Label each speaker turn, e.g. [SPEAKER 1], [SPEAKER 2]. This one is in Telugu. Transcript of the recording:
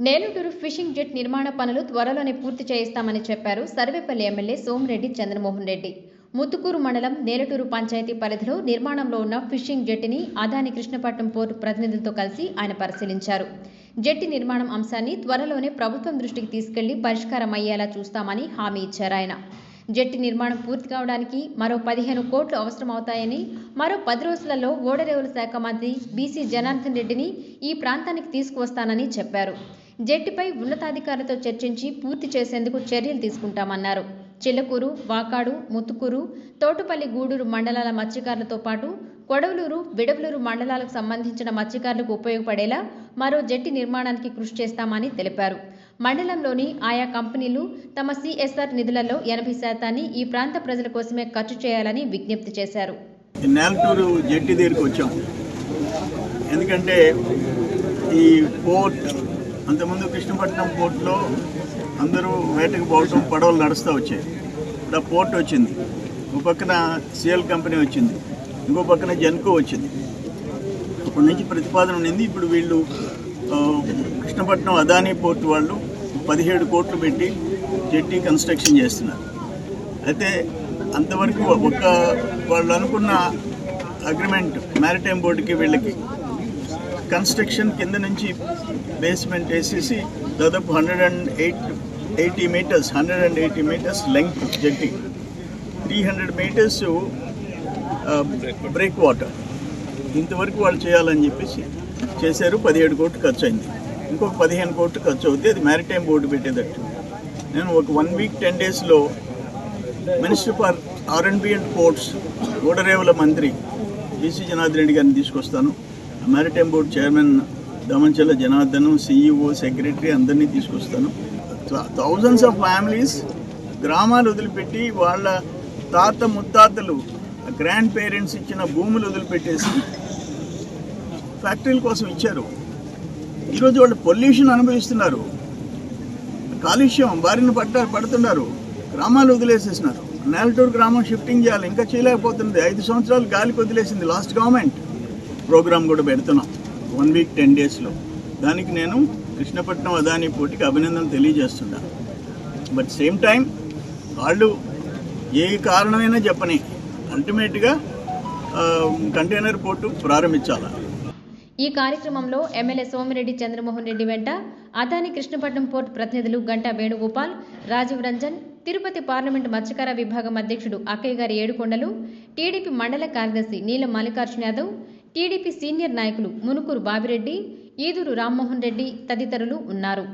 [SPEAKER 1] Neluturu fishing jetty నిర్మాణ పనులు త్వరలోనే పూర్తి చేయిస్తామని చెప్పారు సర్వేపల్లి ఎమ్మెల్యే సోమిరెడ్డి చంద్రమోహన్ రెడ్డి. ముత్తుకూరు మండలం నేలటూరు పంచాయతీ పరిధిలో నిర్మాణంలో ఉన్న ఫిషింగ్ జెట్టిని అదాని కృష్ణపట్నం పోర్టు ప్రతినిధులతో కలిసి ఆయన పరిశీలించారు. జెట్టి నిర్మాణం అంశాన్ని త్వరలోనే ప్రభుత్వం దృష్టికి తీసుకెళ్ళి పరిష్కారం అయ్యేలా చూస్తామని హామీ ఇచ్చారు ఆయన. జెట్టి నిర్మాణం పూర్తి కావడానికి మరో పదిహేను కోట్లు అవసరమవుతాయని మరో పది రోజులలో ఓడరేవుల శాఖ మంత్రి బీసీ జనార్దన్ రెడ్డిని ఈ ప్రాంతానికి తీసుకువస్తానని చెప్పారు. జెట్టిపై ఉన్నతాధికారులతో చర్చించి పూర్తి చేసేందుకు చర్యలు తీసుకుంటామన్నారు. చిల్లకూరు వాకాడు ముత్తుకూరు తోటపల్లి గూడూరు మండలాల మత్స్యకారులతో పాటు కొడవలూరు విడవలూరు మండలాలకు సంబంధించిన మత్స్యకారులకు ఉపయోగపడేలా మరో జెట్టి నిర్మాణానికి కృషి చేస్తామని తెలిపారు. మండలంలోని ఆయా కంపెనీలు తమ సిఎస్ఆర్ నిధులలో ఎనభై శాతాన్ని ఈ ప్రాంత ప్రజల కోసమే ఖర్చు చేయాలని విజ్ఞప్తి చేశారు.
[SPEAKER 2] నేలటూరు జట్టి దగ్గరికి వచ్చాం. ఎందుకంటే ఈ పోర్ట్ అంతకుముందు కృష్ణపట్నం పోర్ట్లో అందరూ వేటకు పోవటం పడవలు నడుస్తూ వచ్చాయి ఇప్పుడు ఆ పోర్ట్ వచ్చింది. ఒక పక్కన సిఎల్ కంపెనీ వచ్చింది. ఇంకో పక్కన జెన్కో వచ్చింది. అప్పటి నుంచి ప్రతిపాదన ఉండింది. ఇప్పుడు వీళ్ళు కృష్ణపట్నం అదానీ పోర్ట్ వాళ్ళు పదిహేడు కోట్లు పెట్టి జెట్టి కన్స్ట్రక్షన్ చేస్తున్నారు. అయితే అంతవరకు ఒక వాళ్ళు అనుకున్న అగ్రిమెంట్ మ్యారిటైమ్ బోర్డుకి వీళ్ళకి కన్స్ట్రక్షన్ కింద నుంచి బేస్మెంట్ వేసేసి దాదాపు hundred and eight eighty metres hundred and eighty metres length jetty three hundred metres breakwater ఇంతవరకు వాళ్ళు చేయాలని చెప్పేసి చేశారు. పదిహేడు కోట్లు ఖర్చు అయింది ఇంకొక పదిహేను కోట్లు ఖర్చు అవుతుంది అది మ్యారిటైమ్ బోర్డు పెట్టేటట్టు. నేను ఒక వన్ వీక్ టెన్ డేస్లో minister for B and ports ఓడరేవుల మంత్రి బీసీ జనార్దన్ రెడ్డి గారిని తీసుకొస్తాను. Maritime board chairman Damanchala Janardhan CEO secretary అందరినీ తీసుకొస్తాను. థౌజండ్స్ ఆఫ్ ఫ్యామిలీస్ గ్రామాలు వదిలిపెట్టి వాళ్ళ తాత ముత్తాతలు గ్రాండ్ పేరెంట్స్ ఇచ్చిన భూములు వదిలిపెట్టేసి ఫ్యాక్టరీల కోసం ఇచ్చారు. ఈరోజు వాళ్ళు పొల్యూషన్ అనుభవిస్తున్నారు. కాలుష్యం బారిన పడ్డ పడుతున్నారు. గ్రామాలు వదిలేసేసినారు. నేలటూరు గ్రామం షిఫ్టింగ్ చేయాలి. ఇంకా చేయలేకపోతుంది. ఐదు సంవత్సరాలు గాలికి వదిలేసింది లాస్ట్ గవర్నమెంట్. ప్రోగ్రామ్ కూడా పెడుతున్నాం. వన్ వీక్ టెన్ డేస్లో దానికి నేను కృష్ణపట్నం అదాని పోటీకి అభినందన తెలియజేస్తున్నాను బట్ సేమ్ టైం వాళ్ళు ఏ కారణమైనా చెప్పని అల్టిమేట్గా కంటైనర్ పోర్టు ప్రారంభించాలా?
[SPEAKER 1] ఈ కార్యక్రమంలో ఎమ్మెల్యే సోమిరెడ్డి చంద్రమోహన్ రెడ్డి వెంట అదాని కృష్ణపట్నం పోర్టు ప్రతినిధులు గంటా వేణుగోపాల్ రాజీవ్ రంజన్ తిరుపతి పార్లమెంటు మత్స్యకార విభాగం అధ్యక్షుడు అక్కయ్య గారి ఏడుకొండలు టీడీపీ మండల కార్యదర్శి నీలం మల్లికార్జున యాదవ్ టీడీపీ సీనియర్ నాయకులు మునుకూరు బాబిరెడ్డి ఈదురు రామ్మోహన్ రెడ్డి తదితరులు ఉన్నారు.